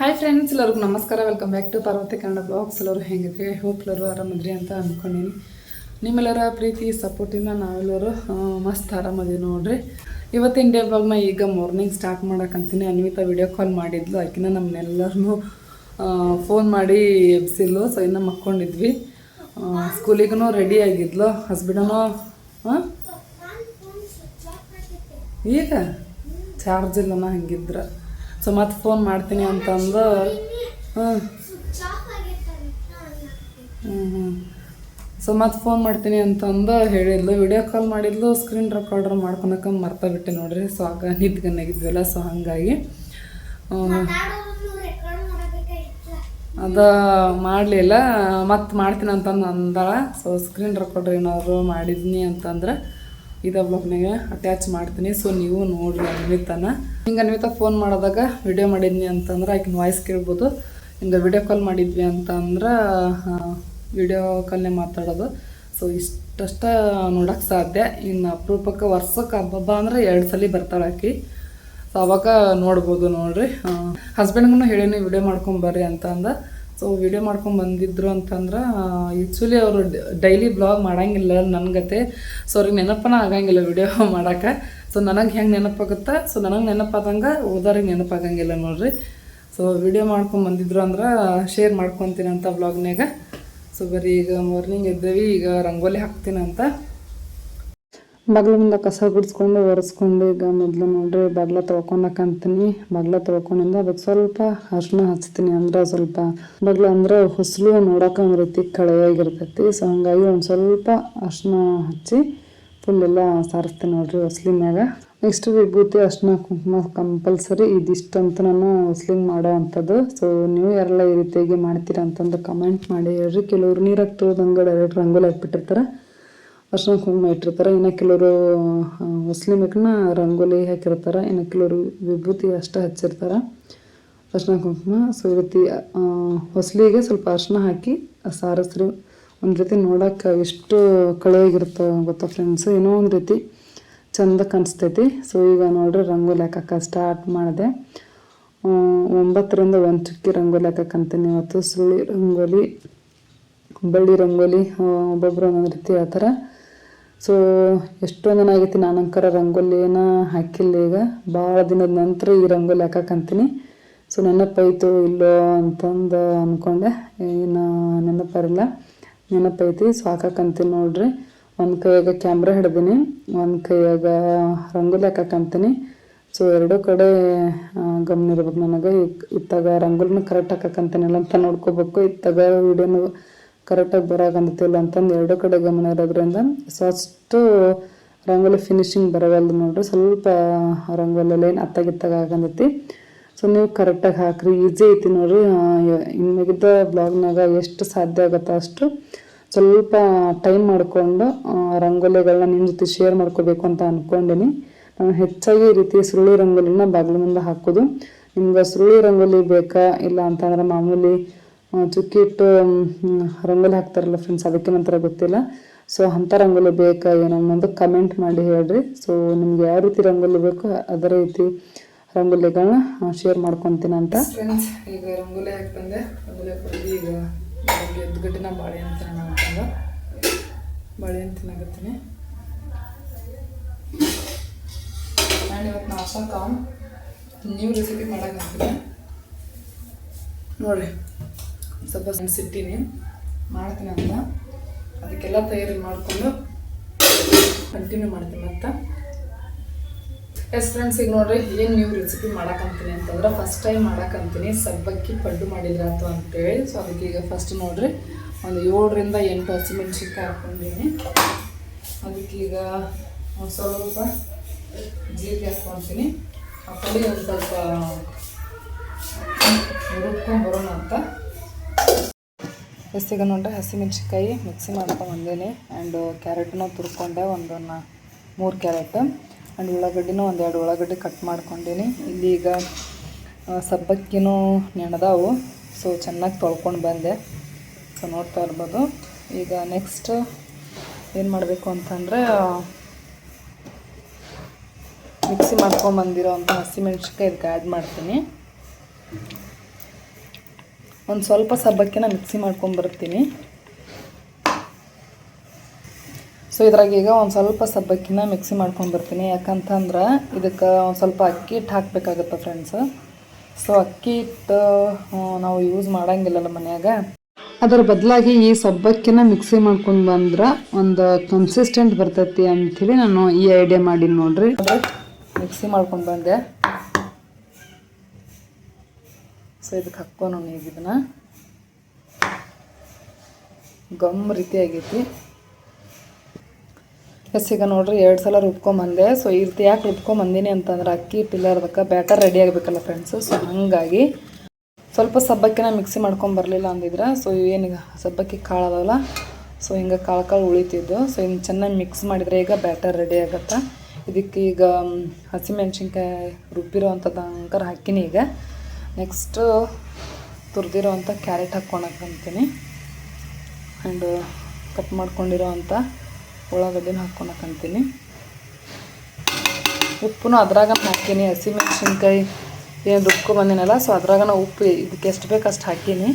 Hi friends ಎಲ್ಲರಿಗೂ ನಮಸ್ಕಾರ. Welcome back to Parvathi Kannada blogs ಎಲ್ಲರೂ ಹೆಂಗಿದ್ರಿ ಹೋಪ್ ಎಲ್ಲರೂ ಆರಾಮದ್ರಿ ಅಂತ ಅಂದ್ಕೊಂಡೀನಿ ನಿಮ್ಮೆಲ್ಲರ ಪ್ರೀತಿ ಸಪೋರ್ಟಿಂದ ನಾವೆಲ್ಲರೂ ಮಸ್ತ್ ಆರಾಮದೀವಿ ನೋಡ್ರಿ. ಇವತ್ತಿನ ಡೇ ಬ್ಲಾಗ್ನ ಈಗ ಮಾರ್ನಿಂಗ್ ಸ್ಟಾರ್ಟ್ ಮಾಡಕ್ಕಂತೀನಿ ಅನ್ವಿತಾ ವಿಡಿಯೋ ಕಾಲ್ ಮಾಡಿದ್ಲು. ಆಕಿನ ನಮ್ಮನ್ನೆಲ್ಲರನ್ನೂ ಫೋನ್ ಮಾಡಿ ಎಬ್ಸಿದ್ಲು. ಸೊ ಇನ್ನು ಮಕ್ಕೊಂಡಿದ್ವಿ. ಸ್ಕೂಲಿಗೂ ರೆಡಿ ಆಗಿದ್ಲು. ಹಸ್ಬೆಂಡನು ಹಾಂ ಈಗ? ಚಾರ್ಜ್ ಇಲ್ಲನ? ಹಂಗಿದ್ರ. ಸೊ ಮತ್ತೆ ಫೋನ್ ಮಾಡ್ತೀನಿ ಅಂತಂದು ಹ್ಞೂ ಹ್ಞೂ ಸೊ ಮತ್ತೆ ಫೋನ್ ಮಾಡ್ತೀನಿ ಅಂತಂದು ಹೇಳಿದ್ಲು. ವಿಡಿಯೋ ಕಾಲ್ ಮಾಡಿದ್ಲು ಸ್ಕ್ರೀನ್ ರೆಕಾರ್ಡರ್ ಮಾಡ್ಕೊಳಕ ಮರ್ತ ಬಿಟ್ಟೆ ನೋಡ್ರಿ. ಸೊ ಆಗ ನಿದ್ಗನ್ನಾಗಿದ್ವಲ್ಲ ಸೊ ಹಾಗಾಗಿ ಅದು ಮಾಡಲಿಲ್ಲ. ಮತ್ತೆ ಮಾಡ್ತೀನಿ ಅಂತಂದು ಅಂದಾಳ. ಸೊ ಸ್ಕ್ರೀನ್ ರೆಕಾರ್ಡರ್ ಏನಾದರೂ ಮಾಡಿದ್ನಿ ಅಂತಂದ್ರೆ ಇದ ಬ್ಲಾಗ್ನಾಗ ಅಟ್ಯಾಚ್ ಮಾಡ್ತೀನಿ. ಸೊ ನೀವು ನೋಡ್ರಿ ಅನ್ವಿತಾನ. ಹಿಂಗೆ ಅನ್ವಿತಾ ಫೋನ್ ಮಾಡಿದಾಗ ವಿಡಿಯೋ ಮಾಡಿದ್ನಿ ಅಂತಂದ್ರೆ ಆಕಿನ ವಾಯ್ಸ್ ಕೇಳ್ಬೋದು. ಹಿಂಗೆ ವಿಡಿಯೋ ಕಾಲ್ ಮಾಡಿದ್ವಿ ಅಂತಂದ್ರೆ ವಿಡಿಯೋ ಕಾಲ್ನೇ ಮಾತಾಡೋದು. ಸೊ ಇಷ್ಟಷ್ಟ ನೋಡೋಕೆ ಸಾಧ್ಯ. ಇನ್ನು ಅಪರೂಪಕ್ಕೆ ವರ್ಷಕ್ಕೆ ಹಬ್ಬ ಅಂದ್ರೆ ಎರಡು ಸಲ ಬರ್ತಾಳೆ ಆಕಿ. ಸೊ ಅವಾಗ ನೋಡ್ಬೋದು ನೋಡ್ರಿ. ಹಸ್ಬೆಂಡ್ಗೂ ಹೇಳಿನಿ ವಿಡಿಯೋ ಮಾಡ್ಕೊಂಬರ್ರಿ ಅಂತ ಅಂದ ಸೊ ವಿಡಿಯೋ ಮಾಡ್ಕೊಂಡು ಬಂದಿದ್ರು ಅಂತಂದ್ರೆ ಆ್ಯಕ್ಚುಲಿ ಅವರು ಡೈಲಿ ಬ್ಲಾಗ್ ಮಾಡಂಗಿಲ್ಲ ಗತೆ. ಸೊ ಅವ್ರಿಗೆ ನೆನಪನ ಆಗಂಗಿಲ್ಲ ವಿಡಿಯೋ ಮಾಡೋಕೆ. ಸೊ ನನಗೆ ಹೆಂಗೆ ನೆನಪಾಗುತ್ತೆ? ಸೊ ನನಗೆ ನೆನಪಾದಂಗೆ ಓದೋರಿಗೆ ನೆನಪಾಗಂಗಿಲ್ಲ ನೋಡ್ರಿ. ಸೊ ವಿಡಿಯೋ ಮಾಡ್ಕೊಂಡು ಬಂದಿದ್ರು ಅಂದ್ರೆ ಶೇರ್ ಮಾಡ್ಕೊತೀನಿ ಅಂತ ಬ್ಲಾಗ್ನಾಗ ಸೊ ಬರೀ ಈಗ ಮಾರ್ನಿಂಗ್ ಎದ್ದೇವಿ, ಈಗ ರಂಗೋಲಿ ಹಾಕ್ತೀನಿ ಅಂತ. ಬಾಗ್ಲಿಂದ ಕಸ ಗುಡಿಸ್ಕೊಂಡು ಒರೆಸ್ಕೊಂಡು ಈಗ ಮೊದಲು ನೋಡ್ರಿ ಬಗ್ಲ ತೊಳ್ಕೊಳಕಂತೀನಿ. ಬಗ್ಲ ತೊಳ್ಕೊಂಡಿಂದ ಅದಕ್ಕೆ ಸ್ವಲ್ಪ ಅರ್ಶಿನ ಹಚ್ತೀನಿ ಅಂದ್ರೆ ಸ್ವಲ್ಪ ಬಗ್ಲ ಅಂದ್ರೆ ಹೊಸಲು ನೋಡೋಕೆ ಒಂದು ರೀತಿ ಕಳೆಯಾಗಿರ್ತೈತಿ. ಸೊ ಹಂಗಾಗಿ ಒಂದು ಸ್ವಲ್ಪ ಅರ್ಶಿನ ಹಚ್ಚಿ ಫುಲ್ ಎಲ್ಲ ಸಾರಿಸ್ತೀನಿ ನೋಡ್ರಿ ಮ್ಯಾಗ. ನೆಕ್ಸ್ಟ್ ವಿಭೂತಿ ಅರ್ಶಿನ ಕುಂಕುಮ ಕಂಪಲ್ಸರಿ ಇದಿಷ್ಟು ಅಂತ ನಾನು ಹೊಸ್ಲಿಂಗ್ ಮಾಡೋ ಅಂಥದ್ದು. ಸೊ ನೀವು ಯಾರೆಲ್ಲ ಈ ರೀತಿಯಾಗಿ ಮಾಡ್ತೀರಾ ಅಂತಂದು ಕಮೆಂಟ್ ಮಾಡಿ ಹೇಳ್ರಿ. ಕೆಲವ್ರು ನೀರಾಗಿ ತೊಳ್ದಂಗೆ ಡೈರೆಕ್ಟ್ ರಂಗೋಲಿ ಹಾಕ್ಬಿಟ್ಟಿರ್ತಾರೆ. ಅರ್ಶಿನ ಕುಂಕುಮ ಇಟ್ಟಿರ್ತಾರೆ. ಇನ್ನು ಕೆಲವರು ಹೊಸ್ಲಿ ಮಕ್ಕಳನ್ನ ರಂಗೋಲಿ ಹಾಕಿರ್ತಾರೆ. ಇನ್ನು ಕೆಲವರು ವಿಭೂತಿ ಅಷ್ಟೇ ಹಚ್ಚಿರ್ತಾರೆ. ಅರ್ಶಿನ ಕುಂಕುಮ ಸೊ ಈ ರೀತಿ ಹೊಸ್ಲಿಗೆ ಸ್ವಲ್ಪ ಅರ್ಶಿನ ಹಾಕಿ ಸಾರಸ್ರು ಒಂದು ರೀತಿ ನೋಡೋಕೆ ಎಷ್ಟು ಕಳೆಯಾಗಿರ್ತವೆ ಗೊತ್ತಾ ಫ್ರೆಂಡ್ಸ್ ಏನೋ ಒಂದು ರೀತಿ ಚಂದ ಕಾಣಿಸ್ತೈತಿ. ಸೊ ಈಗ ನೋಡ್ರಿ ರಂಗೋಲಿ ಹಾಕಕ್ಕೆ ಸ್ಟಾರ್ಟ್ ಮಾಡಿದೆ. ಒಂಬತ್ತರಿಂದ ಒಂದು ಚುಕ್ಕಿ ರಂಗೋಲಿ ಹಾಕಕ್ಕಂತೀನಿ ಇವತ್ತು. ಸುಳ್ಳಿ ರಂಗೋಲಿ, ಬಳ್ಳಿ ರಂಗೋಲಿ ಒಬ್ಬೊಬ್ರು ಒಂದೊಂದು ರೀತಿ ಹೇಳ್ತಾರೆ. ಸೊ, ಎಷ್ಟೊಂದು ದಿನ ಆಗೈತಿ ನಾನಂಕರ ರಂಗೋಲಿನ ಹಾಕಿಲ್ಲ ಈಗ. ಭಾಳ ದಿನದ ನಂತರ ಈ ರಂಗೋಲಿ ಹಾಕಕ್ಕಂತೀನಿ ಸೊ, ನೆನಪಾಯ್ತು ಇಲ್ಲೋ ಅಂತಂದು ಅಂದ್ಕೊಂಡೆ ಏನು ನೆನಪಾರಿಲ್ಲ. ನೆನಪೈತಿ, ಸೊ ಹಾಕಕ್ಕಂತೀನಿ ನೋಡ್ರಿ. ಒಂದು ಕೈಯಾಗ ಕ್ಯಾಮ್ರಾ ಹಿಡ್ದೀನಿ, ಒಂದು ಕೈಯಾಗ ರಂಗೋಲಿ ಹಾಕಕ್ಕಂತೀನಿ ಸೊ, ಎರಡೂ ಕಡೆ ಗಮನ ಇರ್ಬೇಕು ನನಗೆ. ಇತ್ತಾಗ ರಂಗೋಲಿನ ಕರೆಕ್ಟ್ ಹಾಕಕ್ಕಂತೀನಿಲ್ಲ ಅಂತ ನೋಡ್ಕೋಬೇಕು. ಇತ್ತಾಗ ವಿಡಿಯೋನು ಕರೆಕ್ಟಾಗಿ ಬರೋಕಂತಿಲ್ಲ ಅಂತಂದು ಎರಡೂ ಕಡೆ ಗಮನ ಇರೋದ್ರಿಂದ ಸೊ ಅಷ್ಟು ರಂಗೋಲಿ ಫಿನಿಶಿಂಗ್ ಬರವಲ್ದು ನೋಡ್ರಿ. ಸ್ವಲ್ಪ ರಂಗೋಲಿ ಏನು ಅತ್ತಾಗಿತ್ತಾಗ ಆಗಂದೈತಿ ಸೊ ನೀವು ಕರೆಕ್ಟಾಗಿ ಹಾಕ್ರಿ. ಈಸಿ ಐತಿ ನೋಡ್ರಿ. ಇನ್ಮಿಗಿದ್ದ ಬ್ಲಾಗ್ನಾಗ ಎಷ್ಟು ಸಾಧ್ಯ ಆಗುತ್ತೋ ಅಷ್ಟು ಸ್ವಲ್ಪ ಟೈಮ್ ಮಾಡಿಕೊಂಡು ರಂಗೋಲಿಗಳನ್ನ ನಿಮ್ಮ ಜೊತೆ ಶೇರ್ ಮಾಡ್ಕೋಬೇಕು ಅಂತ ಅಂದ್ಕೊಂಡೀನಿ ನಾನು ಹೆಚ್ಚಾಗಿ ಈ ರೀತಿ ಸುರುಳಿ ರಂಗೋಲಿನ ಬಾಗಿಲ ಮುಂದೆ ಹಾಕೋದು. ನಿಮ್ಗೆ ಸುರುಳಿ ರಂಗೋಲಿ ಬೇಕಾ ಇಲ್ಲ ಅಂತಂದ್ರೆ ಮಾಮೂಲಿ ಚುಕ್ಕಿ ಇಟ್ಟು ರಂಗೋಲಿ ಹಾಕ್ತಾರಲ್ಲ ಫ್ರೆಂಡ್ಸ್ ಅದಕ್ಕೆ ನಂತರ ಗೊತ್ತಿಲ್ಲ. ಸೊ ಅಂಥ ರಂಗೋಲಿ ಬೇಕಾ ಏನೋ ಅನ್ನೋದು ಕಮೆಂಟ್ ಮಾಡಿ ಹೇಳ್ರಿ. ಸೊ ನಿಮ್ಗೆ ಯಾವ ರೀತಿ ರಂಗೋಲಿ ಬೇಕು ಅದೇ ರೀತಿ ರಂಗೋಲಿಗಳನ್ನ ಶೇರ್ ಮಾಡ್ಕೊತೀನಿ ಅಂತ. ಈಗ ರಂಗೋಲಿ ಹಾಕ್ತಂದೆ ರಂಗೋಲಿ ಹಾಕಿ ಈಗ ಎದ್ದುಗಟ್ಟಿನ ಬಾಳೆಹಣ್ಣು ತಿನ್ನೋಣ ಬಾಳೆಹಣ್ಣು ತಿನ್ನಾಗತ್ತೀನಿ ನಾನು ಇವತ್ತು ನಾಸಾಕ ನ್ಯೂ ರೆಸಿಪಿ ಮಾಡಕ್ಕಂತೀನಿ ನೋಡ್ರಿ. ಸ್ವಲ್ಪ ಸಿಟ್ಟಿನಿ ಮಾಡ್ತೀನಿ ಅಂತ. ಅದಕ್ಕೆಲ್ಲ ತಯಾರಿ ಮಾಡಿಕೊಂಡು ಕಂಟಿನ್ಯೂ ಮಾಡ್ತೀನಿ ಮತ್ತೆ ಎಸ್ ಫ್ರೆಂಡ್ಸ್ ಈಗ ನೋಡ್ರಿ, ಏನು ನೀವು ರೆಸಿಪಿ ಮಾಡಕ್ಕಂತೀನಿ ಅಂತಂದ್ರೆ ಫಸ್ಟ್ ಟೈಮ್ ಮಾಡಕ್ಕಂತೀನಿ ಸಬ್ಬಕ್ಕಿ ಪಡ್ಡು ಮಾಡಿದ್ರಾತು ಅಂತೇಳಿ. ಸೊ ಅದಕ್ಕೆ ಈಗ ಫಸ್ಟ್ ನೋಡ್ರಿ, ಒಂದು ಏಳರಿಂದ ಎಂಟು ಹಸಿಮೆಣ್ಸಿನ್ಕಾಯಿ ಹಾಕ್ಕೊಂಡಿನಿ ಅದಕ್ಕೀಗ ಒಂದು ಸ್ವಲ್ಪ ಜೀರಿಗೆ ಹಾಕ್ಕೊತೀನಿ. ಕಡೆ ಒಂದು ಸ್ವಲ್ಪ ರುಬ್ಕೊಂಡು ಬರೋಣ ಅಂತ. ಎಸ್ತಿಗ ನೋಡ್ರೆ ಹಸಿಮೆಣ್ಸಿನ್ಕಾಯಿ ಮಿಕ್ಸಿ ಮಾಡ್ಕೊಂಬಂದೀನಿ ಆ್ಯಂಡ್ ಕ್ಯಾರೆಟ್ನ ತುರ್ಕೊಂಡೆ ಒಂದು ಮೂರು ಕ್ಯಾರೆಟ್. ಆ್ಯಂಡ್ ಉಳ್ಳಾಗಡ್ಡಿನೂ ಒಂದೆರಡು ಉಳ್ಳಾಗಡ್ಡಿ ಕಟ್ ಮಾಡ್ಕೊಂಡೀನಿ. ಇಲ್ಲಿ ಈಗ ಸಬ್ಬಕ್ಕಿನೂ ನೆನೆದಾವು ಸೊ ಚೆನ್ನಾಗಿ ತೊಳ್ಕೊಂಡು ಬಂದೆ. ಸೊ ನೋಡ್ತಾ ಇರ್ಬೋದು. ಈಗ ನೆಕ್ಸ್ಟ್ ಏನು ಮಾಡಬೇಕು ಅಂತಂದರೆ ಮಿಕ್ಸಿ ಮಾಡ್ಕೊಂಬಂದಿರೋ ಅಂಥ ಹಸಿಮೆಣ್ಸಿನ್ಕಾಯಿ ಇದಕ್ಕೆ ಆ್ಯಡ್ ಮಾಡ್ತೀನಿ. ಒಂದು ಸ್ವಲ್ಪ ಸಬ್ಬಕ್ಕಿನ ಮಿಕ್ಸಿ ಮಾಡ್ಕೊಂಬರ್ತೀನಿ ಸೊ ಇದ್ರಾಗ ಈಗ ಒಂದು ಸ್ವಲ್ಪ ಸಬ್ಬಕ್ಕಿನ ಮಿಕ್ಸಿ ಮಾಡ್ಕೊಂಬರ್ತೀನಿ ಯಾಕಂತಂದ್ರೆ ಇದಕ್ಕೆ ಒಂದು ಸ್ವಲ್ಪ ಅಕ್ಕಿ ಹಿಟ್ಟು ಹಾಕಬೇಕಾಗತ್ತೆ ಫ್ರೆಂಡ್ಸ್ ಸೊ ಅಕ್ಕಿ ಹಿಟ್ಟು ನಾವು ಯೂಸ್ ಮಾಡಂಗಿಲ್ಲಲ್ಲ ಮನ್ಯಾಗ. ಅದರ ಬದಲಾಗಿ ಈ ಸಬ್ಬಕ್ಕಿನ ಮಿಕ್ಸಿ ಮಾಡ್ಕೊಂಡು ಬಂದ್ರೆ ಒಂದು ಕನ್ಸಿಸ್ಟೆಂಟ್ ಬರ್ತೈತಿ ಅಂಥೇಳಿ ನಾನು ಈ ಐಡಿಯಾ ಮಾಡೀನಿ ನೋಡ್ರಿ. ಮಿಕ್ಸಿ ಮಾಡ್ಕೊಂಡು ಬಂದೆ. ಸೊ ಇದಕ್ಕೆ ಹಾಕ್ಕೊಂಡು ಈಗ ಇದನ್ನ. ಗಮ್ ರೀತಿ ಆಗೈತಿ ಎಸ್, ಈಗ ನೋಡ್ರಿ ಎರಡು ಸಲ ರುಬ್ಕೊಂಬಂದೆ. ಸೊ ಈ ರೀತಿ ಯಾಕೆ ರುಬ್ಕೊಂಬಂದಿನಿ ಅಂತಂದ್ರೆ ಅಕ್ಕಿ ಪಿಲ್ಲರ್ದಕ್ಕೆ ಬ್ಯಾಟರ್ ರೆಡಿ ಆಗಬೇಕಲ್ಲ ಫ್ರೆಂಡ್ಸು ಸೊ ಹಾಗಾಗಿ ಸ್ವಲ್ಪ ಸಬ್ಬಕ್ಕಿನ ಮಿಕ್ಸಿ ಮಾಡ್ಕೊಂಡು ಬರಲಿಲ್ಲ ಅಂದಿದ್ರೆ ಸೊ ಏನೀಗ ಸಬ್ಬಕ್ಕಿ ಕಾಳು ಸೊ ಹಿಂಗೆ ಕಾಳು ಕಾಳು ಉಳಿತಿದ್ದು. ಸೊ ಹಿಂಗೆ ಚೆನ್ನಾಗಿ ಮಿಕ್ಸ್ ಮಾಡಿದರೆ ಈಗ ಬ್ಯಾಟರ್ ರೆಡಿ ಆಗತ್ತೆ. ಇದಕ್ಕೆ ಈಗ, ಹಸಿಮೆಣ್ಸಿನ್ಕಾಯಿ ರುಬ್ಬಿರೋ ಅಂಥದ್ದು ಅಂಕರ್ ಹಾಕಿನಿ ಈಗ. ನೆಕ್ಸ್ಟು ತುರಿದಿರೋ ಅಂಥ ಕ್ಯಾರೆಟ್ ಹಾಕ್ಕೊಳಕ್ಕಂತೀನಿ ಆ್ಯಂಡ್ ಕಟ್ ಮಾಡ್ಕೊಂಡಿರೋ ಅಂಥ ಉಳ್ಳಾಗಡ್ಡಿನ ಹಾಕ್ಕೊಳಕ್ಕಂತೀನಿ ಉಪ್ಪು ಅದ್ರಾಗ ಹಾಕೀನಿ. ಹಸಿಮೆಣ್ಸಿನ್ಕಾಯಿ ಏನು ರುಬ್ಕೊ ಬಂದಿನಲ್ಲ ಸೊ ಅದ್ರಾಗ ನಾವು ಉಪ್ಪು ಇದಕ್ಕೆ ಎಷ್ಟು ಬೇಕು ಅಷ್ಟು ಹಾಕೀನಿ.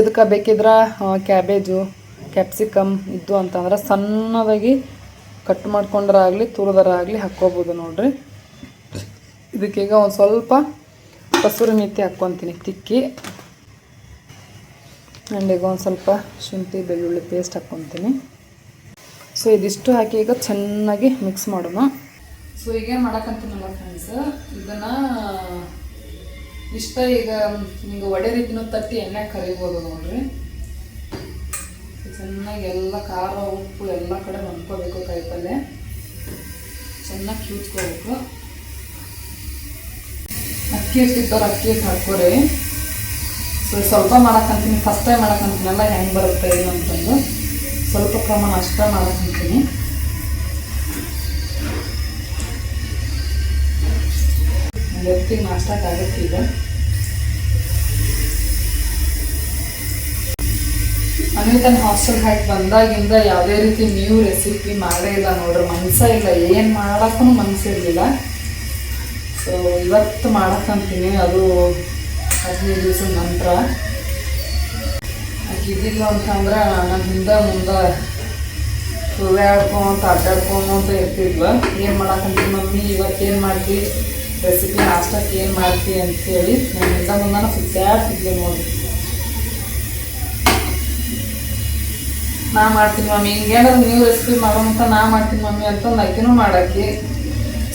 ಇದಕ್ಕೆ ಬೇಕಿದ್ರೆ ಕ್ಯಾಬೇಜು, ಕ್ಯಾಪ್ಸಿಕಮ್ ಇದ್ದು ಅಂತಂದ್ರೆ ಸಣ್ಣದಾಗಿ ಕಟ್ ಮಾಡ್ಕೊಂಡ್ರಾಗಲಿ ತುರಿದರಾಗಲಿ ಹಾಕ್ಕೋಬೋದು ನೋಡ್ರಿ. ಇದಕ್ಕೀಗ ಒಂದು ಸ್ವಲ್ಪ ಕಸೂರಿ ಮೆಥಿ ಹಾಕ್ಕೊತೀನಿ, ತಿಕ್ಕಿ. ಆ್ಯಂಡ್ ಒಂದು ಸ್ವಲ್ಪ ಶುಂಠಿ, ಬೆಳ್ಳುಳ್ಳಿ ಪೇಸ್ಟ್ ಹಾಕ್ಕೊತೀನಿ. ಸೊ ಇದಿಷ್ಟು ಹಾಕಿ ಈಗ ಚೆನ್ನಾಗಿ ಮಿಕ್ಸ್ ಮಾಡೋಣ. ಸೊ ಈಗೇನು ಮಾಡೋಕ್ಕಂತೀನಲ್ಲ ಫ್ರೆಂಡ್ಸ್ ಇದನ್ನ ಇಷ್ಟ ಈಗ ನಿಮ್ಗೆ ಒಡೆ ರೀತಿನೂ ತಟ್ಟಿ ಎಣ್ಣೆ ಕರಿಬೋದು ನೋಡ್ರಿ. ಚೆನ್ನಾಗಿ ಎಲ್ಲ ಖಾರ, ಉಪ್ಪು ಎಲ್ಲ ಕಡೆ ಹೊಂದ್ಕೋಬೇಕು ಕಾಯಿಪಲ್ಲೆ ಚೆನ್ನಾಗಿ ಕ್ಯೂಚ್ಕೋಬೇಕು ಅಕ್ಕಿ ಹಿಟ್ಟಿದ್ದವ್ರು ಅಕ್ಕಿ ಹಾಕೋರಿ ಸೊ ಸ್ವಲ್ಪ ಮಾಡಕ್ಕಂತೀನಿ ಫಸ್ಟ್ ಟೈಮ್ ಮಾಡಕ್ಕಂತೀನಲ್ಲ ಹೆಂಗೆ ಬರುತ್ತೆ ಏನು ಅಂತಂದು. ಸ್ವಲ್ಪ ಪ್ರಮಾಣ ಅಷ್ಟೇ ಮಾಡಕ್ಕಂತೀನಿ ಹೊತ್ತಿಗೆ ನಾಷ್ಟಾಗುತ್ತೆ ಈಗ. ಅನಿತನ ಹಾಸ್ಟೆಲ್ ಹಾಕಿ ಬಂದಾಗಿಂದ ಯಾವುದೇ ರೀತಿ ನ್ಯೂ ರೆಸಿಪಿ ಮಾಡೇ ಇಲ್ಲ ನೋಡ್ರಿ. ಮನ್ಸ ಇಲ್ಲ. ಏನು ಮಾಡೋಕ್ಕೂ ಮನಸ್ಸಿರಲಿಲ್ಲ ಸೊ ಇವತ್ತು ಮಾಡಕ್ಕಂತೀನಿ ಅದು ಹದಿನೈದು ದಿವಸದ ನಂತರ. ಇದಿಲ್ಲ ಅಂತಂದ್ರೆ ನನ್ನ ಹಿಂದೆ ಮುಂದೆ ಸುಳ್ಯಾಡ್ಕೊಂತ ಅಡ್ಡಾಡ್ಕೊಂತ ಇರ್ತಿದ್ವ. ಏನು ಮಾಡಕ್ಕಂತೀನಿ ಮಮ್ಮಿ, ಇವತ್ತು ಏನು ಮಾಡ್ತಿ? ರೆಸಿಪಿ ಲಾಸ್ಟಾಗಿ ಏನು ಮಾಡ್ತಿ ಅಂತೇಳಿ ನನ್ನ ಹಿಂದೆ ಮುಂದೆ ಸುತ್ತಾಡ್ತಿದ್ವಿ ನೋಡಿ. ನಾ ಮಾಡ್ತೀನಿ ಮಮ್ಮಿ, ಹಿಂಗೇನಾದ್ರು ನೀವು ರೆಸಿಪಿ ಮಾಡೋಂತ ನಾ ಮಾಡ್ತೀನಿ ಮಮ್ಮಿ ಅಂತ ಆಕಿನೂ ಮಾಡಾಕಿ.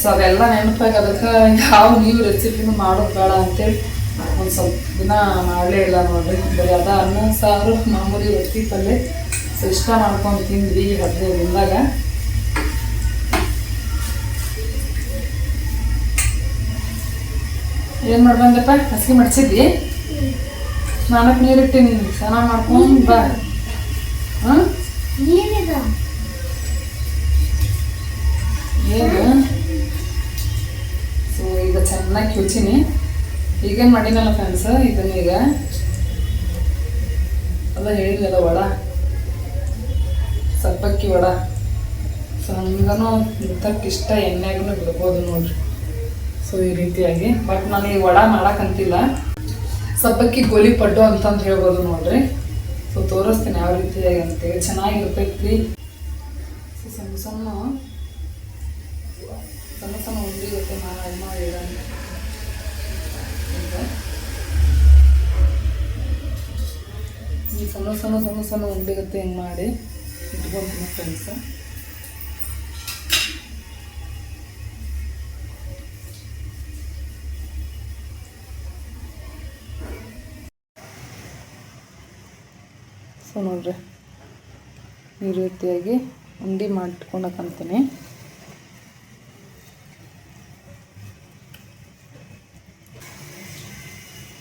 ಸೊ ಅದೆಲ್ಲ ನೆನಪಾಗಿ ಅದಕ್ಕೆ ಯಾವ ನೀವು ರೆಸಿಪಿನೂ ಮಾಡೋದು ಬೇಡ ಅಂತೇಳಿ ಒಂದು ಸ್ವಲ್ಪ ದಿನ ಮಾಡಲೇ ಇಲ್ಲ ನೋಡ್ರಿ. ಬರೀ ಅದ ಅನ್ನ ಸಾರು ಮಾಮೂಲಿ ರೊಟ್ಟಿ ಪಲ್ಯ ಸೊ ಇಷ್ಟ ಮಾಡ್ಕೊಂಡು ತಿಂದ್ವಿ ಹದಿನೈದು ದಿನದಾಗ. ಏನು ಮಾಡ್ಬಂದಪ್ಪ ಹಸಿಗೆ ಮಡ್ಸಿದ್ವಿ ಸ್ನಾನಕ್ಕೆ ನೀರಿಟ್ಟಿನಿ ಸ್ನಾನ ಮಾಡ್ಕೊಂಡು ಬಾ. ಹಾಂ? ಏನು? ಚೆನ್ನಾಗಿ ಕಿವ್ಚಿನಿ ಈಗೇನು ಮಾಡಿನಲ್ಲ ಫ್ರೆಂಡ್ಸ್ ಇದನ್ನ ಈಗ. ಅಲ್ಲ ಹೇಳಿದ್ನಲ್ಲ ವಡ. ಸಪ್ಪಕ್ಕಿ ವಡ. ಸೊ ಹಂಗನೂ ಬಿತ್ತಕ್ಕೆ ಇಷ್ಟ ಎಣ್ಣೆಗೂ ಬಿಡ್ಬೋದು ನೋಡ್ರಿ. ಸೊ ಈ ರೀತಿಯಾಗಿ. ಬಟ್ ನಾನು ಈ ವಡ ಮಾಡಕ್ಕಂತಿಲ್ಲ ಸಬ್ಬಕ್ಕಿ ಗೋಲಿ ಪಡ್ಡು ಅಂತಂದು ಹೇಳ್ಬೋದು ನೋಡ್ರಿ. ಸೊ ತೋರಿಸ್ತೀನಿ ಯಾವ ರೀತಿಯಾಗಿ ಅಂತೇಳಿ ಚೆನ್ನಾಗಿರ್ತೈತಿ ಸೊ ಸಣ್ಣ ಸಣ್ಣ ಸಣ್ಣ ಉಂಡಿ ಜೊತೆ ಮಾಡಿ ಮಾಡಿ ಈ ಸಣ್ಣ ಸಣ್ಣ ಸಣ್ಣ ಉಂಡೆಗತ್ತೆ ಹಿಂಗೆ ಮಾಡಿ ಇಟ್ಕೊಂತೀನಿ ಫ್ರೆಂಡ್ಸ್ ಸೊ ನೋಡ್ರಿ, ಈ ರೀತಿಯಾಗಿ ಉಂಡಿ ಮಾಡ್ಕೊಳಕಂತೀನಿ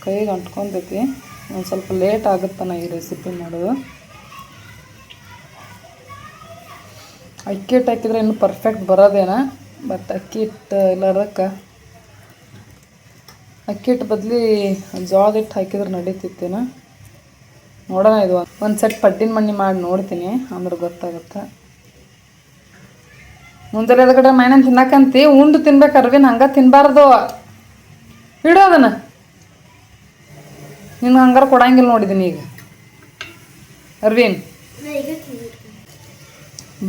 ಕೈಗೆ ಅಂಟ್ಕೊಂತೈತಿ ಒಂದು ಸ್ವಲ್ಪ ಲೇಟ್ ಆಗುತ್ತಾನ ಈ ರೆಸಿಪಿ ಮಾಡೋದು. ಅಕ್ಕಿ ಹಿಟ್ಟು ಹಾಕಿದ್ರೆ ಇನ್ನೂ ಪರ್ಫೆಕ್ಟ್ ಬರೋದೇನ? ಬಟ್ ಅಕ್ಕಿ ಹಿಟ್ಟು ಇಲ್ಲದಕ್ಕೆ ಅಕ್ಕಿ ಹಿಟ್ಟು ಬದಲಿ ಜೋಳದ ಹಿಟ್ಟು ಹಾಕಿದ್ರೆ ನಡೀತಿತ್ತೇನ? ನೋಡೋಣ ಇದು. ಒಂದು ಸೆಟ್ ಪಟ್ಟಿನ ಮಣ್ಣಿ ಮಾಡಿ ನೋಡ್ತೀನಿ, ಅಂದ್ರೆ ಗೊತ್ತಾಗುತ್ತೆ? ಮುಂಜಾನೆ ಕಡೆ ಮೈನನ್ ತಿನ್ನಕಂತಿ, ಉಂಡು ತಿನ್ಬೇಕು ಅರ್ವಿನ್ ಹಂಗೆ ತಿನ್ನಬಾರ್ದು ಇಡು ಅದನ್ನು. ನಿನ್ಗೆ ಹಂಗಾರೆ ಕೊಡಂಗಿಲ್ಲ ನೋಡಿದ್ದೀನಿ ಈಗ. ಅರ್ವಿನ್.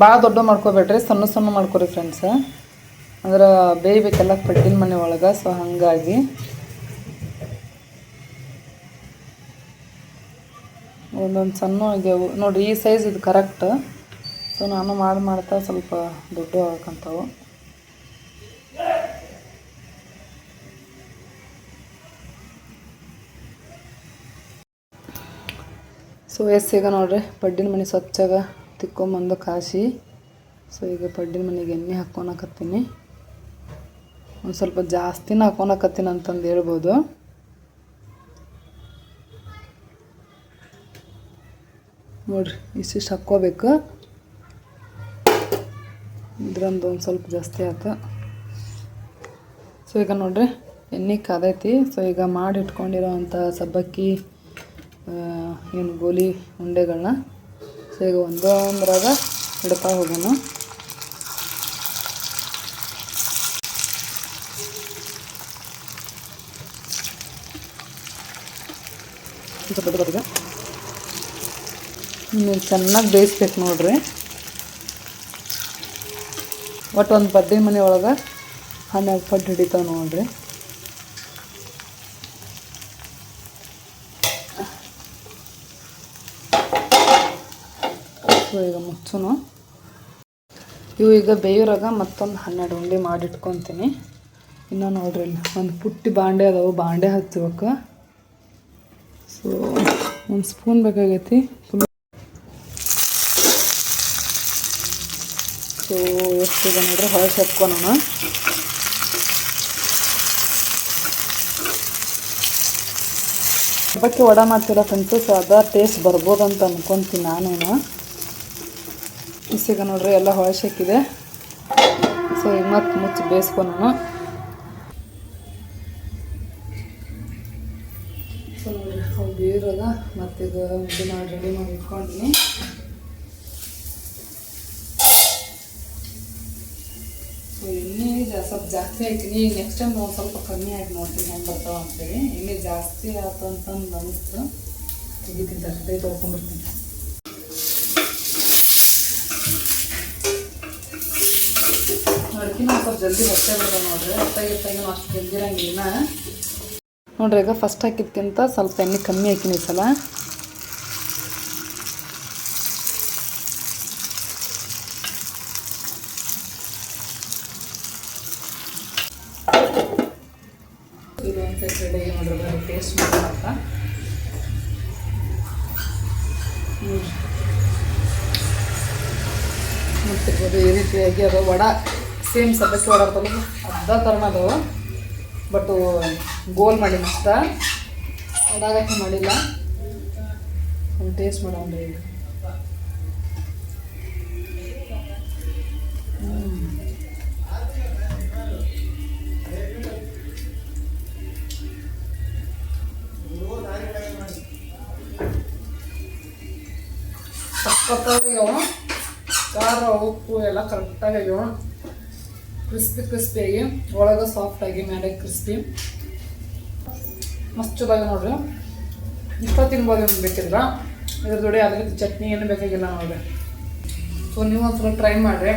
ಭಾಳ ದೊಡ್ಡ ಮಾಡ್ಕೋಬೇಡ್ರಿ, ಸಣ್ಣ ಸಣ್ಣ ಮಾಡ್ಕೊರಿ ಫ್ರೆಂಡ್ಸ್ ಅಂದ್ರೆ ಬೇಯಬೇಕೆಲ್ಲ ಪಟ್ಟಿನ ಮನೆ ಒಳಗೆ ಸೊ ಹಾಗಾಗಿ. ಒಂದೊಂದು ಸಣ್ಣ ಆಗ್ಯಾವು. ನೋಡಿರಿ ಈ ಸೈಜ್ ಇದು ಕರೆಕ್ಟ್ ಸೊ ನಾನು ಮಾಡಿ ಮಾಡ್ತಾ ಸ್ವಲ್ಪ ದೊಡ್ಡ ಹಾಕಂತಾವು ಸೊ ಎಸ್ ಈಗ ನೋಡ್ರಿ, ಪಡ್ಡಿನ ಮನೆ ಸ್ವಚ್ಛಾಗ ತಿಕ್ಕೊಂಬಂದು ಕಾಸಿ ಸೊ ಈಗ ಪಡ್ಡಿನ ಮನೆಗೆ ಎಣ್ಣೆ ಹಾಕ್ಕೊಳಕತ್ತೀನಿ ಒಂದು ಸ್ವಲ್ಪ ಜಾಸ್ತಿನ ಹಾಕ್ಕೊಳಕತ್ತೀನಿ ಅಂತಂದು ಹೇಳ್ಬೋದು. ನೋಡ್ರಿ, ಇಷ್ಟಿಷ್ಟು ಹಾಕ್ಕೋಬೇಕು. ಇದ್ರಂದು ಒಂದು ಸ್ವಲ್ಪ ಜಾಸ್ತಿ ಆಯ್ತು ಸೊ ಈಗ ನೋಡ್ರಿ, ಎಣ್ಣೆ ಕಾದೈತಿ. ಸೊ ಈಗ ಮಾಡಿ ಇಟ್ಕೊಂಡಿರೋ ಅಂಥ ಸಬ್ಬಕ್ಕಿ ಏನು ಗೋಲಿ ಉಂಡೆಗಳನ್ನ ಸೊ ಈಗ ಒಂದೊಂದ್ರಾಗ ಹಿಡ್ತಾ ಹೋಗೋಣ. ನೀವು ಚೆನ್ನಾಗಿ ಬೇಯಿಸ್ಬೇಕು ನೋಡ್ರಿ. ಒಟ್ಟು ಒಂದು ಪಡ್ಡಿನ ಮನೆ ಒಳಗೆ ಹನ್ನೆರಡು ಪಟ್ಟು ಹಿಡಿತಾವೆ ನೋಡ್ರಿ. ಸೊ ಈಗ ಮುಚ್ಚುನು. ಇವು ಈಗ ಬೇಯೋರಾಗ ಮತ್ತೊಂದು ಹನ್ನೆರಡು ಉಂಡೆ ಮಾಡಿಟ್ಕೊತೀನಿ. ಇನ್ನೂ ನೋಡ್ರಿ ಇಲ್ಲಿ ಒಂದು ಪುಟ್ಟಿ ಬಾಂಡೆ ಅದಾವು, ಬಾಂಡೆ ಹಚ್ಚಬೇಕು ಸೊ ಒಂದು ಸ್ಪೂನ್ ಬೇಕಾಗೈತಿ. ಸೊ ಎಷ್ಟಿದೆ ನೋಡ್ರಿ, ಹೊಳಸ್ ಹತ್ಕೊಳೋಣ ಹಬ್ಬಕ್ಕೆ ವಡ ಮಾಡ್ತೀರ ಫ್ರೆಂಡ್ಸು ಸೊ ಅದ ಟೇಸ್ಟ್ ಬರ್ಬೋದಂತ ಅನ್ಕೊಂತೀನಿ ನಾನೇನು. ಇಸೀಗ ನೋಡ್ರಿ ಎಲ್ಲ ಹೊಳಸಿ ಹಾಕಿದೆ ಸೊ ಈಗ ಮತ್ತೆ ಮುಚ್ಚಿ ಬೇಯಿಸ್ಕೊಳೋಣ. ಸೊ ನೋಡ್ರಿ ಅವು ಬೇಯಿರೋದ ಮತ್ತೀಗ ಮುದ್ದೆ ಮಾಡಿ ರೆಡಿ ಮಾಡಿ ಇಟ್ಕೊಂಡಿನಿ. ಸೊ ಇನ್ನೇ ಜಾ- ಸ್ವಲ್ಪ ಜಾಸ್ತಿ ಹಾಕಿನಿ ಈಗ ನೆಕ್ಸ್ಟ್ ಟೈಮ್ ಒಂದು ಸ್ವಲ್ಪ ಕಮ್ಮಿ ಆಗಿ ನೋಡ್ತೀನಿ ಹೆಂಗೆ ಬರ್ತಾವ ಅಂತೇಳಿ. ಇನ್ನೇ ಜಾಸ್ತಿ ಆಯ್ತು ಅಂತಂದು ಅನಿಸ್ತು. ಇದಕ್ಕಿಂತ ಅಷ್ಟೇ ತೊಗೊಂಡ್ಬರ್ತೀನಿ ಅಡ್ಕಿನ ಸ್ವಲ್ಪ ಜಲ್ದಿ ಹೊಟ್ಟೆ ಬರ್ತಾವೆ ನೋಡ್ರಿ. ಹೊಟ್ಟೆಗೆ ಹೊಟ್ಟೆಗೆ ಅಷ್ಟು ಜಲ್ದಿ ಇರಂಗಿಲ್ಲ ನೋಡ್ರಿ ಈಗ ಫಸ್ಟ್ ಹಾಕಿದ್ಕಿಂತ ಸ್ವಲ್ಪ ಎಣ್ಣೆ ಕಮ್ಮಿ ಹಾಕಿನಿ ಸಲ. ಇದು ಒಂದು ಸೈಡ್ ರೆಡಿ ನೋಡ್ರಿ ಟೇಸ್ಟ್ ಮಾಡೋಣ ನೋಡ್ತಿರ್ಬೋದು ಈ ರೀತಿಯಾಗಿ ಅದು ವಡ ಸೇಮ್ ಸಬ್ಬಕ್ಕಿ ಇರ್ತಲ್ಲ ಅರ್ಧ ಥರನ ಅದು ಬಟ್ ಗೋಲ್ ಮಾಡಿ ಮಸ್ತ. ಒಡಾಗಕ್ಕೆ ಮಾಡಿಲ್ಲ. ಒಂದು ಟೇಸ್ಟ್ ಮಾಡೋಣ ಈಗ ಹ್ಮ್. ಸಖತ್ತಾಗ್ಯಾವ ಖಾರ, ಉಪ್ಪು ಎಲ್ಲ ಕರೆಕ್ಟಾಗಿ ಆಗ್ಯಾವ. ಕ್ರಿಸ್ಪಿ ಕ್ರಿಸ್ಪಿಯಾಗಿ ಒಳಗೆ ಸಾಫ್ಟಾಗಿ ಮೇಲೆ ಕ್ರಿಸ್ಪಿ. ಮಸ್ತ್ ಚಲೋ ನೋಡ್ರಿ. ಇಷ್ಟ ತಿನ್ಬೋದು ಬೇಕಿಲ್ಲ ಇದ್ರ ಜೋಡಿ ಅದ್ರ ಚಟ್ನಿ ಏನು ಬೇಕಾಗಿಲ್ಲ ನೋಡ್ರಿ. ಸೊ ನೀವು ಒಂದ್ಸಲ ಟ್ರೈ ಮಾಡಿರಿ.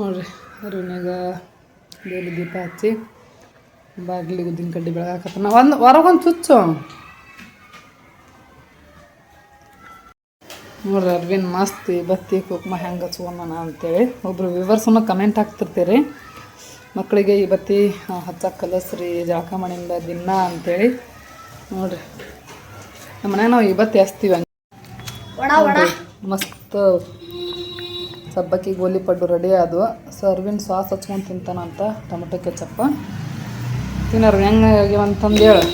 ನೋಡ್ರಿ ಅರುಣಾಗ ಬೇಲಿ ದೀಪ ಹಚ್ಚಿ, ಬಾಗಿಲಿಗೆ ಉದ್ದಿನ ಕಡ್ಡಿ ಬೆಳಗಾಕತ್ತ ನಾವು ಒಂದು, ಹೊರಗೊಂದು ಚುಚ್ಚು. ನೋಡ್ರಿ ಅರ್ವಿನ್ ಮಸ್ತ್ ಬತ್ತಿ ಕುಕ್ಮ ಹೆಂಗೆ ಹಚ್ಕೊಂಡನ ಅಂತೇಳಿ. ಒಬ್ಬರು ವಿವರ್ಸನ್ನು ಕಮೆಂಟ್ ಹಾಕ್ತಿರ್ತೀರಿ. ಮಕ್ಕಳಿಗೆ ಈ ಬತ್ತಿ ಹಚ್ಚಕ್ಕೆ ಕಲಸ್ರಿ ಜಳಕ ಮಣಿಂದ ದಿನ ಅಂತೇಳಿ. ನೋಡ್ರಿ. ನಮ್ಮ ಮನ್ಯಾಗ ನಾವು ಈ ಬತ್ತಿ ಹಚ್ತೀವಿ ನೋಡ್ರಿ, ಮಸ್ತ್ ಸಬ್ಬಕ್ಕಿ ಗೋಲಿ ಪಡ್ಡು ರೆಡಿ ಆದವು ಸೊ ಅರ್ವಿನ್ ಸಾಸ್ ಹಚ್ಕೊಂಡು ತಿಂತಾನಂತ ಟೊಮೆಟೊ ಕೆಚಪ್ಪ ತಿನ್ನೋರು ಹೆಂಗೆ ಆಗ್ಯಾವಂತಂದು ಹೇಳು.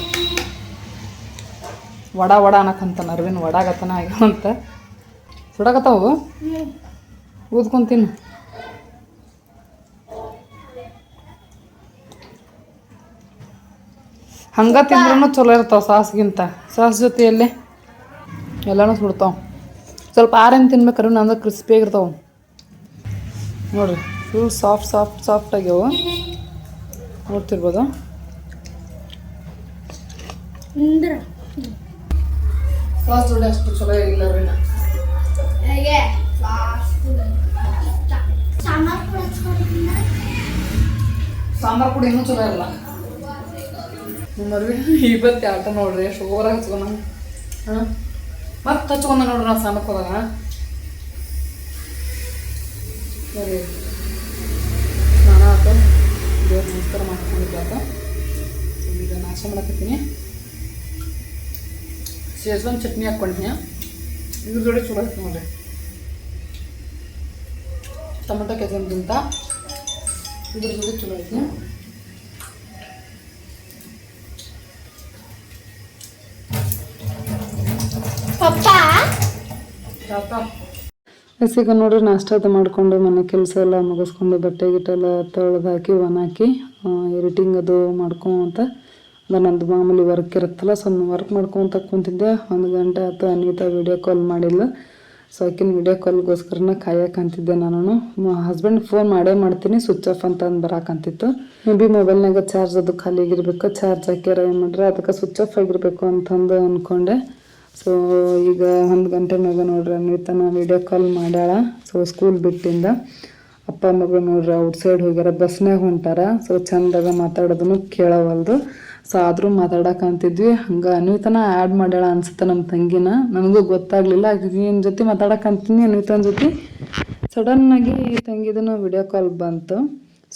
ವಡ ವಡ ಅನ್ನಕ್ಕಂತ ಅರವಿಂದ್ ವಡಾಗತನ ಆಗ್ಯಾವಂತ ಸುಡಕತ್ತಾವು ಊದ್ಕೊಂಡು ತಿನ್ನು. ಹಂಗ ತಿಂದ್ರೂ ಚಲೋ ಇರ್ತಾವೆ ಸಾಸ್ಗಿಂತ. ಸಾಸ್ ಜೊತೆಯಲ್ಲೇ ಎಲ್ಲನೂ ಸುಡ್ತಾವೆ. ಸ್ವಲ್ಪ ಆರೇನು ತಿನ್ಬೇಕಾದ್ರೆ ಅಂದ್ರೆ ಕ್ರಿಸ್ಪಿಯಾಗಿರ್ತಾವೆ ನೋಡ್ರಿ ಫುಲ್ ಸಾಫ್ಟ್ ಸಾಫ್ಟ್ ಸಾಫ್ಟ್ ಆಗ್ಯಾವ. ನೋಡ್ತಿರ್ಬೋದು? ಸಾಸ್ ಜೋಡಿ ಅಷ್ಟು ಚಲೋ ಇಲ್ಲ ರೀ ಹೇಗೆ ಸಾಂಬಾರ್ ಪುಡಿ ಇನ್ನೂ ಚಲೋ ಇಲ್ಲ. ಮದ್ವೆ ಇವತ್ತೆ ಆಟ ನೋಡ್ರಿ ಎಷ್ಟು ಓವರಾಗಿ ಹಚ್ಕೊಂಡ ಹಾಂ? ಮತ್ತೆ ಹಚ್ಕೊಂಡ ನೋಡ್ರಿ ನಾವು ಸಾಂಬಾರ್ ಹೋದಾಗ ಸರಿ. ಸ್ನಾನ ಆತು ದೇವ್ರ ನಮಸ್ಕಾರ ಮಾಡ್ಕೊಂಡಿದ್ದಾತ ಈಗ ನಾಶ ಮಾಡಕತ್ತೀನಿ. ಶೇಜ್ವಾನ್ ಚಟ್ನಿ ಹಾಕ್ಕೊಂಡಿನಿ ಇದ್ರ ಜೋಡಿ ಚಲೋ ಆಯ್ತು ನೋಡ್ರಿ. ಟೊಮೆಟೊ ಕೆಚಪ್ಗಿಂತ ಇದ್ರ ಜೊತೆ ಚಲೋ ಐತಿ. ಹಸಿಗ ನೋಡ್ರಿ ನಾಷ್ಟ ಅದು ಮಾಡಿಕೊಂಡು ಮನೆ ಕೆಲಸ ಎಲ್ಲ ಮುಗಿಸ್ಕೊಂಡು ಬಟ್ಟೆ ಗಿಟ್ಟೆಲ್ಲ ತೊಳೆದು ಹಾಕಿ ಒಣ ಹಾಕಿ ಎಡಿಟಿಂಗ್ ಅದು ಮಾಡ್ಕೊಂತ ಅದು ನಂದು ಮಾಮೂಲಿ ವರ್ಕ್ ಇರುತ್ತಲ್ಲ ಸೊ ವರ್ಕ್ ಮಾಡ್ಕೊಂತ ಕುಂತಿದ್ದೆ. ಒಂದು ಗಂಟೆ ಆಯ್ತು ಅನ್ವಿತಾ ವಿಡಿಯೋ ಕಾಲ್ ಮಾಡಿಲ್ಲ. ಸೊ ಆಕಿನ ವಿಡಿಯೋ ಕಾಲ್ಗೋಸ್ಕರನ ಕಾಯಕಂತಿದ್ದೆ ನಾನು ಹಸ್ಬೆಂಡ್ ಫೋನ್ ಮಾಡೇ ಮಾಡ್ತೀನಿ ಸ್ವಿಚ್ ಆಫ್ ಅಂತ ಅಂದು ಬರಾಕಂತಿತ್ತು ಮೇ ಬಿ ಮೊಬೈಲ್ನಾಗ ಚಾರ್ಜ್ ಅದು ಖಾಲಿ ಆಗಿರ್ಬೇಕು ಚಾರ್ಜ್ ಹಾಕ್ಯಾರ ಏನು ಮಾಡ್ರೆ, ಅದಕ್ಕೆ ಸ್ವಿಚ್ ಆಫ್ ಆಗಿರ್ಬೇಕು ಅಂತಂದು ಅಂದ್ಕೊಂಡೆ ಸೊ ಈಗ ಒಂದು ಗಂಟೆ ಮ್ಯಾಗ ನೋಡ್ರಿ, ಅನ್ವಿತನ ವಿಡಿಯೋ ಕಾಲ್ ಮಾಡ್ಯಾಳ. ಸೊ ಸ್ಕೂಲ್ ಬಿಟ್ಟಿಂದ. ಅಪ್ಪ ಮಗ ನೋಡ್ರಿ ಔಟ್ಸೈಡ್ ಹೋಗ್ಯಾರ ಬಸ್ನಾಗ ಹೊಂಟಾರ. ಸೊ ಚಂದಾಗ ಮಾತಾಡೋದನ್ನು ಕೇಳವಲ್ದು. ಸೊ ಆದರೂ ಮಾತಾಡಕಂತಿದ್ವಿ ಹಂಗೆ ಅನ್ವಿತನ ಆ್ಯಡ್ ಮಾಡ್ಯಾಳ ಅನ್ಸುತ್ತೆ ನಮ್ಮ ತಂಗಿನ. ನನಗೂ ಗೊತ್ತಾಗಲಿಲ್ಲ. ಆಕಿನ ಜೊತೆ ಮಾತಾಡಕಂತೀನಿ ಅನ್ವಿತನ ಜೊತೆ. ಸಡನ್ನಾಗಿ ತಂಗಿದನು ವಿಡಿಯೋ ಕಾಲ್ ಬಂತು.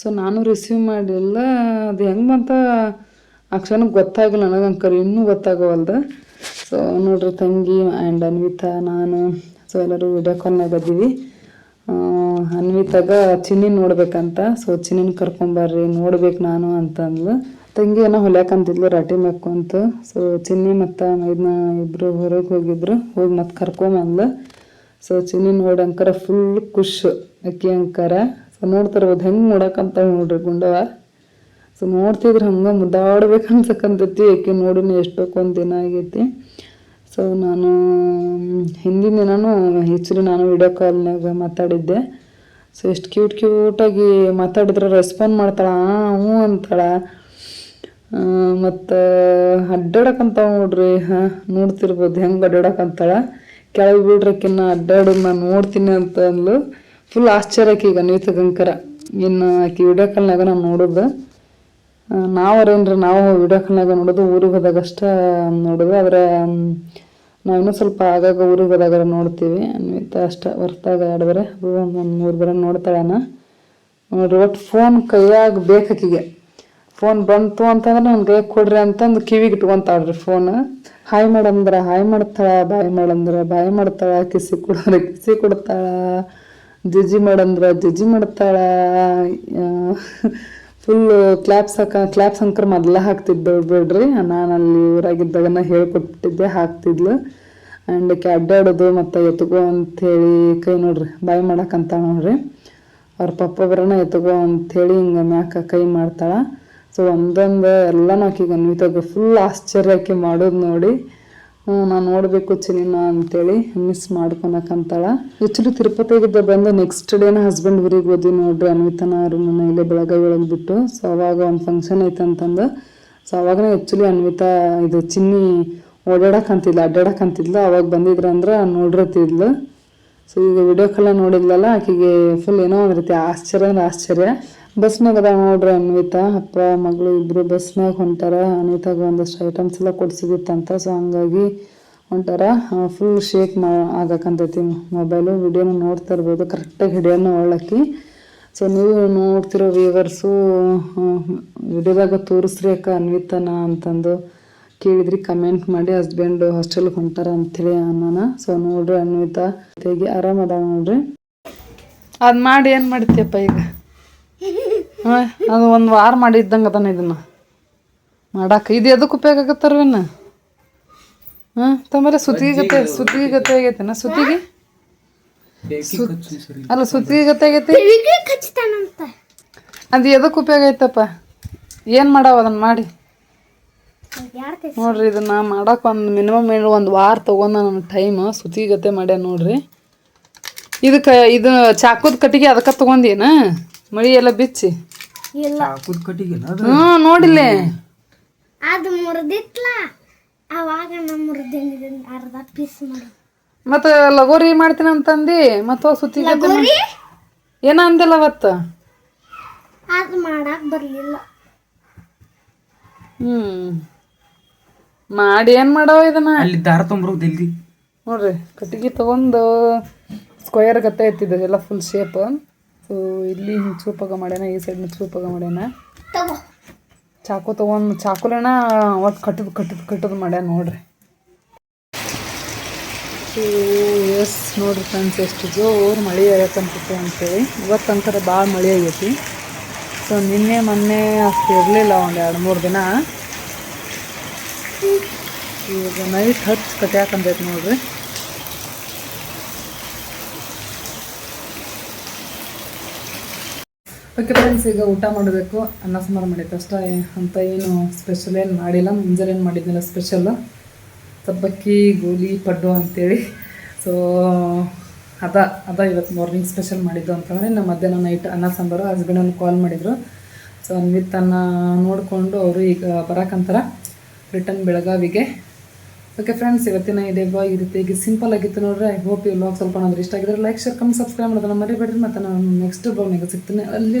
ಸೊ ನಾನು ರಿಸೀವ್ ಮಾಡಿಲ್ಲ. ಅದು ಹೆಂಗೆ ಬಂತ ಕ್ಷಣಕ್ಕೆ ಗೊತ್ತಾಗಿಲ್ಲ ನನಗೆ ಅಂಕರ್ ಇನ್ನೂ ಗೊತ್ತಾಗವಲ್ದು? ಸೊ ನೋಡ್ರಿ ತಂಗಿ ಆ್ಯಂಡ್ ಅನ್ವಿತಾ, ನಾನು. ಸೊ ಎಲ್ಲರೂ ವಿಡಿಯೋ ಕಾಲ್ನಾಗ ಅದೀವಿ ಅನ್ವಿತಾಗ ಚಿನ್ನಿ ನೋಡ್ಬೇಕಂತ. ಸೊ ಚಿನ್ನಿನ ಕರ್ಕೊಂಬರ್ರಿ ನೋಡ್ಬೇಕು ನಾನು ಅಂತಂದ್ಲು. ತಂಗಿ ಏನೋ ಹೊಲ್ಯಾಕಂತಿದ್ಲು ರಾಟಿ ಮೆಕ್ಕೊಂತ ಸೊ ಚಿನ್ನಿ ಮತ್ತು ಇದನ್ನ ಇಬ್ಬರು ಹೊರಗೆ ಹೋಗಿದ್ರು. ಹೋಗಿ ಮತ್ತೆ ಕರ್ಕೊಂಬಂದ್ಲು ಸೊ ಚಿನ್ನಿ ನೋಡಿ ಅಂಕರ ಫುಲ್ ಖುಷ್ ಅಕ್ಕಿ ಅಂಕರ. ಸೊ ನೋಡ್ತಿರ್ಬೋದು ಹೆಂಗೆ ನೋಡಕ್ಕಂತ ನೋಡ್ರಿ ಗುಂಡವ ಸೊ ನೋಡ್ತಿದ್ರೆ ಹಂಗೆ ಮುದ್ದಾಡ್ಬೇಕು ಅನ್ಸಕ್ಕಂತೈತಿ ಏಕೆ ನೋಡಿನ ಎಷ್ಟೊಂದು ಒಂದು ದಿನ ಆಗೈತಿ. ಸೊ ನಾನು, ಹಿಂದಿನ ದಿನನೂ ಹೆಚ್ಚು ನಾನು ವಿಡಿಯೋ ಕಾಲ್ನಾಗ ಮಾತಾಡಿದ್ದೆ. ಸೊ ಎಷ್ಟು ಕ್ಯೂಟ್ ಕ್ಯೂಟಾಗಿ ಮಾತಾಡಿದ್ರೆ ರೆಸ್ಪಾಂಡ್ ಮಾಡ್ತಾಳ, ಹ್ಞೂ ಅಂತಾಳ. ಮತ್ತು ಅಡ್ಡಾಡಕಂತ ನೋಡ್ರಿ, ಹಾಂ, ನೋಡ್ತಿರ್ಬೋದು, ಹೆಂಗೆ ಅಡ್ಡಾಡಕಂತಾಳ. ಕೆಳಗೆ ಬಿಡ್ರಕ್ಕಿನ್ನ ಅಡ್ಡಾಡು ನಾನು ನೋಡ್ತೀನಿ ಅಂತ ಅಂದ್ಲು. ಫುಲ್ ಆಶ್ಚರ್ಯಕ್ಕೆ ಈಗ ನೀತ ಗಂಕರ. ಇನ್ನು ಆಕೆ ವಿಡಿಯೋ ಕಾಲ್ನಾಗ ನಾನು ನೋಡೋದು. ನಾವರೇನ್ರಿ ನಾವು ವಿಡಿಯೋ ಕಾಲ್ನಾಗ ನೋಡೋದು, ಊರಿಗೆ ಹೋದಾಗ ಅಷ್ಟೇ ನೋಡೋದು. ಆದರೆ ನಾವಿನ್ನೂ ಸ್ವಲ್ಪ ಆಗಾಗ ಊರಿಗೆ ಹೋದಾಗ ನೋಡ್ತೀವಿ. ಅನ್ವಿತ ಅಷ್ಟೇ ಹೊರ್ತಾಗ ಎರಡು ಒಂದು ಮೂರು ಬರ ನೋಡ್ತಾಳನ. ನೋಡ್ರಿ ಒಟ್ಟು ಫೋನ್ ಕೈಯಾಗ ಬೇಕಾಕಿಗೆ ಫೋನ್ ಬಂತು ಅಂತಂದ್ರೆ ನನಗೆ ಕೈಯಾಗ ಕೊಡ್ರಿ ಅಂತಂದು ಕಿವಿಗೆ ಇಟ್ಕೊಂತಾಳ್ರಿ ಫೋನ್ ಹಾಯ್ ಮಾಡಂದ್ರ ಹಾಯ್ ಮಾಡ್ತಾಳ, ಬಾಯ್ ಮಾಡಂದ್ರ ಬಾಯ್ ಮಾಡ್ತಾಳ, ಕಿಸಿ ಕೊಡಂದ್ರ ಕಿಸಿ ಕೊಡ್ತಾಳ ಜಿಜಿ ಮಾಡಂದ್ರ ಜಿಜಿ ಮಾಡ್ತಾಳ ಫುಲ್ ಕ್ಲಾಪ್ಸ್ ಹಾಕ ಕ್ಲಾಪ್ಸ್ ಅಂಕರ್ ಮೊದಲ ಹಾಕ್ತಿದ್ದಳು ಬಿಡ್ರಿ, ನಾನು ಅಲ್ಲಿ ಊರಾಗಿದ್ದಾಗನ ಹೇಳ್ಕೊಟ್ಬಿಟ್ಟಿದ್ದೆ ಹಾಕ್ತಿದ್ಲು. ಆ್ಯಂಡ್ ಆಕೆ ಅಡ್ಡಾಡೋದು ಮತ್ತು ಎತ್ಕೋ ಅಂಥೇಳಿ, ಕೈ ನೋಡ್ರಿ, ಬಾಯ್ ಮಾಡಕ್ಕಂತ ನೋಡ್ರಿ. ಅವ್ರ ಪಪ್ಪ ಬರೋಣ ಎತ್ಕೋ ಅಂಥೇಳಿ ಹಿಂಗೆ ಮ್ಯಾಕ ಕೈ ಮಾಡ್ತಾಳ. ಸೊ ಒಂದೊಂದು ಎಲ್ಲನೂ ಆಕಿಗೆ ಅನ್ವಿತಾಗ ಫುಲ್ ಆಶ್ಚರ್ಯ ಆಕಿ ಮಾಡೋದು ನೋಡಿ. ನಾನು ನೋಡಬೇಕು ಚಿನ್ನ ಅಂತೇಳಿ ಮಿಸ್ ಮಾಡ್ಕೊಳಕಂತಾಳ ಆ್ಯಕ್ಚುಲಿ ತಿರುಪತಿಗಿದ್ದ ಬಂದು ನೆಕ್ಸ್ಟ್ ಡೇನ ಹಸ್ಬೆಂಡ್ ಊರಿಗೆ ಓದಿ ನೋಡ್ರಿ ಅನ್ವಿತನ ಅವ್ರನ್ನ ಇಲ್ಲೇ ಬೆಳಗ್ಗೆ ಒಳಗೆ ಬಿಟ್ಟು. ಸೊ ಅವಾಗ ಒಂದು ಫಂಕ್ಷನ್ ಐತೆ ಅಂತಂದು. ಸೊ ಅವಾಗನೇ ಆ್ಯಕ್ಚುಲಿ ಅನ್ವಿತಾ ಇದು ಚಿನ್ನಿ ಓಡಾಡಕ್ಕಂತಿದ್ಲು ಅಡ್ಡಾಡಕ್ಕಂತಿದ್ಲು ಅವಾಗ ಬಂದಿದ್ರು ಅಂದ್ರೆ ನೋಡಿರತ್ತಿದ್ಲು ಸೊ ಈಗ ವಿಡಿಯೋ ಕಾಲ ನೋಡಿದ್ಲಲ್ಲ, ಆಕೆಗೆ ಫುಲ್ ಏನೋ ಒಂದು ರೀತಿ ಆಶ್ಚರ್ಯ ಅಂದ್ರೆ ಆಶ್ಚರ್ಯ. ಬಸ್ನಾಗ ಅದ ನೋಡ್ರಿ ಅನ್ವಿತಾ, ಅಪ್ಪ, ಮಗಳು ಇಬ್ಬರು ಬಸ್ನಾಗ ಹೊಂಟಾರ. ಅನಿತಾಗ ಒಂದಷ್ಟು ಐಟಮ್ಸ್ ಎಲ್ಲ ಕೊಡ್ಸಿದಿತ್ತಂತ. ಸೊ ಹಂಗಾಗಿ ಒಂಥರ ಫುಲ್ ಶೇಕ್ ಮಾ ಆಗಕ್ಕಂತೈತಿ ಮೊಬೈಲು ವಿಡಿಯೋನ ನೋಡ್ತಾ ಇರ್ಬೋದು. ಕರೆಕ್ಟಾಗಿ ವಿಡಿಯೋನ ಒಳಕ್ಕಿ. ಸೊ ನೀವು ನೋಡ್ತಿರೋ ವ್ಯೂವರ್ಸು ವಿಡಿಯೋದಾಗ ತೋರಿಸ್ರಿ ಅಕ್ಕ ಅನ್ವಿತನ ಅಂತಂದು ಕೇಳಿದ್ರಿ. ಕಮೆಂಟ್ ಮಾಡಿ ಹಸ್ಬೆಂಡ್ ಹಾಸ್ಟೆಲ್ಗೆ ಹೊಂಟಾರ ಅಂತೇಳಿ ಅನ್ನೋಣ ಸೊ ನೋಡ್ರಿ ಅನ್ವಿತಾ. ತೆಗಿ ಆರಾಮದ ನೋಡ್ರಿ. ಅದು ಮಾಡಿ ಏನು ಮಾಡ್ತೀಯಪ್ಪ ಈಗ? ಹಾಂ ಅದು ಒಂದು ವಾರ ಮಾಡಿದ್ದಂಗೆ ಅದಾನ ಇದನ್ನು. ಮಾಡಕ್ಕೆ ಇದು ಎದಕ್ಕೆ ಉಪಯೋಗ ಆಗತ್ತಾರವೇನ ಹಾಂ ತಮ್ಮರೆ ಸುತ್ತಿಗೆ ಗತೆ ಸುತ್ತಿಗೆ ಗತೆ ಆಗೈತೆನ ಸುತ್ತಿಗೆ? ಅಲ್ಲ ಸುತ್ತಿಗೆ ಗತೆ ಆಗೈತೆ? ಅದು ಎದಕ್ಕೆ ಉಪಯೋಗ ಐತಪ್ಪ ಏನು ಮಾಡಾವ ಅದನ್ನು ಮಾಡಿ? ನೋಡ್ರಿ ಇದನ್ನ ಮಾಡಕ್ಕೆ ಒಂದು ಮಿನಿಮಮ್ ಏನು ಒಂದು ವಾರ ತಗೊಂಡ ನನ್ನ ಟೈಮ್ ಗತೆ ಮಾಡ್ಯ ನೋಡ್ರಿ. ಇದಕ್ಕೆ ಇದು ಚಾಕುದ ಕಟ್ಟಿಗೆ ಅದಕ್ಕೆ ತಗೊಂಡೇನ ಮಳಿ ಎಲ್ಲ ಬಿಚ್ಚಿ? ಇಲ್ಲ. ಹ್ಞೂ ನೋಡಿಲ್ಲ. ಅದು ಮುರಿದಿತ್ಲ? ಅವಾಗ ನಮ್ಮ ಮುರಿದಿನ ಅರ್ಧ ಪೀಸ್ ಮಾಡಿ. ಮತ್ತೆ ಲಗೋರಿ ಮಾಡ್ತೀನಿ ಅಂತಂದು ಮತ್ತೆ ಸುತ್ತಿಗೆ ಲಗೋರಿ? ಏನ ಅಂದಿಲ್ಲ ಅವತ್ತು? ಅದು ಮಾಡಕ್ ಬರಲಿಲ್ಲ. ಹ್ಮ್. ಮಾಡಿ ಏನ್ ಮಾಡವ ಇದನ್ನ? ಅಲ್ಲಿ ದಾರ ತೊಂಬರೋದು ಜಲ್ದಿ. ನೋಡ್ರಿ ಕಟ್ಟಿಗೆ ತಗೊಂಡು ಸ್ಕ್ವೇರ್ ಗತ್ತೆ ಎತ್ತಿದ್ದು ಎಲ್ಲ ಫುಲ್ ಶೇಪ್ ಸೊ ಇಲ್ಲಿ ಹಿಂಗೆ ಚೂಪಾಗ ಮಾಡ್ಯಾನ ಈ ಸೈಡ್ ಸೂಪಾಗ ಮಾಡ್ಯಾನ. ಚಾಕು ತಗೊಂಡು ಚಾಕುಲೇನ ಒಟ್ಟು ಕಟ್ಟದು ಕಟ್ಟದು ಕಟ್ಟದು ಮಾಡ್ಯಾನ ನೋಡ್ರಿ. ಎಸ್ ನೋಡ್ರಿ ಫ್ರೆಂಡ್ಸ್ ಎಷ್ಟು ಜೋರು ಮಳೆ ಆಗತ್ತಂತಿತ್ತು ಅಂತೇಳಿ. ಇವತ್ತಂತರ ಭಾಳ ಮಳೆ ಆಗೈತಿ. ಸೊ ನಿನ್ನೆ ಮೊನ್ನೆ ಅಷ್ಟು ಇರಲಿಲ್ಲ ಒಂದು ಎರಡು ಮೂರು ದಿನ. ಈಗ ನೈಟ್ ಹಚ್ಚಿ ಕಟ್ಯಾಕಂತೈತಿ ನೋಡ್ರಿ. ಓಕೆ ಫ್ರೆಂಡ್ಸ್ ಈಗ ಊಟ ಮಾಡಬೇಕು. ಅನ್ನ ಸಾಂಬಾರು ಮಾಡಿತ್ತು ಅಷ್ಟೇ. ಅಂತ ಏನು ಸ್ಪೆಷಲ್ ಏನು ಮಾಡಿಲ್ಲ. ಮುಂಜಾನೆ ಏನು ಮಾಡಿದ್ನಲ್ಲ ಸ್ಪೆಷಲ್ಲು ಸಬ್ಬಕ್ಕಿ ಗೋಲಿ ಪಡ್ಡು ಅಂತೇಳಿ. ಸೊ ಅದ ಅದ ಇವತ್ತು ಮಾರ್ನಿಂಗ್ ಸ್ಪೆಷಲ್ ಮಾಡಿದ್ದು ಅಂತಂದರೆ ನಮ್ಮ ಮಧ್ಯಾಹ್ನ ನೈಟ್ ಅನ್ನ ಸಾಂಬಾರು. ಹಸ್ಬೆಂಡನ್ನು ಕಾಲ್ ಮಾಡಿದರು. ಸೊ ಅನ್ವಿತ್ ಅನ್ನ ನೋಡಿಕೊಂಡು ಅವರು ಈಗ ಬರೋಕ್ಕಂತಾರ ರಿಟರ್ನ್ ಬೆಳಗಾವಿಗೆ. ಓಕೆ ಫ್ರೆಂಡ್ಸ್ ಇವತ್ತಿನ ಇದೇ ಬಾಯ್ ಈ ಈಗ ಸಿಂಪಲ್ ಆಗಿತ್ತು ನೋಡ್ರಿ ಐ ಹೋಪ್ ಈ ಬ್ಲಾಗ್ ಸ್ವಲ್ಪ ಏನಾದ್ರು ಇಷ್ಟ ಆಗಿದ್ರೆ ಲೈಕ್ ಶೇರ್ ಕಮ್ ಸಬ್ಸ್ಕ್ರೈಬ್ ಮಾಡೋದನ್ನ ಮರಿಬೇಡ್ರಿ. ಮತ್ತೆ ನಾನು ನೆಕ್ಸ್ಟ್ ಬ್ಲಾಗ್ನಾಗ ಸಿಗ್ತೀನಿ. ಅಲ್ಲಿ